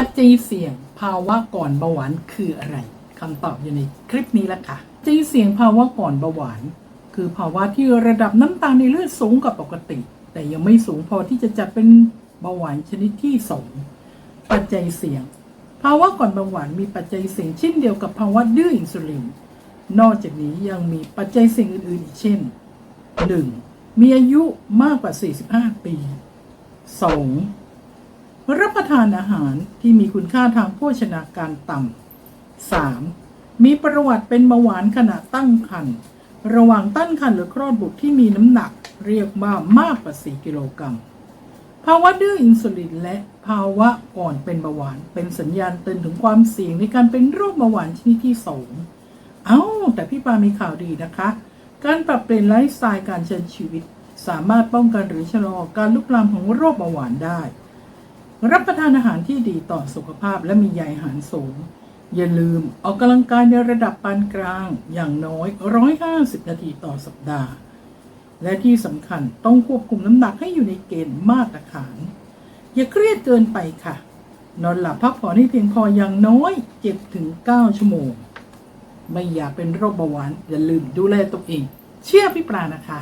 ปัจจัยเสี่ยงภาวะก่อนเบาหวานคืออะไรคำตอบอยู่ในคลิปนี้แล้วค่ะปัจจัยเสี่ยงภาวะก่อนเบาหวาน คือภาวะที่ระดับน้ำตาลในเลือดสูงกว่าปกติ แต่ยังไม่สูงพอที่จะจัดเป็นเบาหวานชนิดที่สองปัจจัยเสี่ยง ภาวะก่อนเบาหวานมีปัจจัยเสี่ยงเช่นเดียวกับภาวะดื้ออินซูลิน นอกจากนี้ยังมีปัจจัยเสี่ยงอื่นๆอีกเช่น 1. มีอายุมากกว่า 45 ปี 2. รับประทานอาหารที่มีคุณค่าทางโภชนาการต่ำ 3. มีประวัติเป็นเบาหวานขณะตั้งครรภ์ระหว่างตั้งครรภ์หรือคลอดบุตรที่มีน้ำหนักเรียกว่ามากกว่า 4 กิโลกรัม ภาวะดื้ออินซูลินและภาวะก่อนเป็นเบาหวาน เป็นสัญญาณเตือนถึงความเสี่ยงในการเป็นโรคเบาหวานชนิดที่สองเอ้า แต่พี่ปามีข่าวดีนะคะ การปรับเปลี่ยนไลฟ์สไตล์การใช้ชีวิต สามารถป้องกันหรือชะลอการลุกลามของโรคเบาหวานได้ รับประทานอาหารที่ดีต่อสุขภาพและมีใยอาหารสูง อย่าลืมออกกำลังกายในระดับปานกลาง อย่างน้อย 150 นาทีต่อสัปดาห์ และที่สำคัญต้องควบคุมน้ำหนักให้อยู่ในเกณฑ์มาตรฐาน อย่าเครียดเกินไปค่ะ นอนหลับพักผ่อนให้เพียงพออย่างน้อย7-9ชั่วโมง ไม่อยากเป็นโรคเบาหวานอย่าลืมดูแลตัวเอง เชื่อพี่ปลานะคะ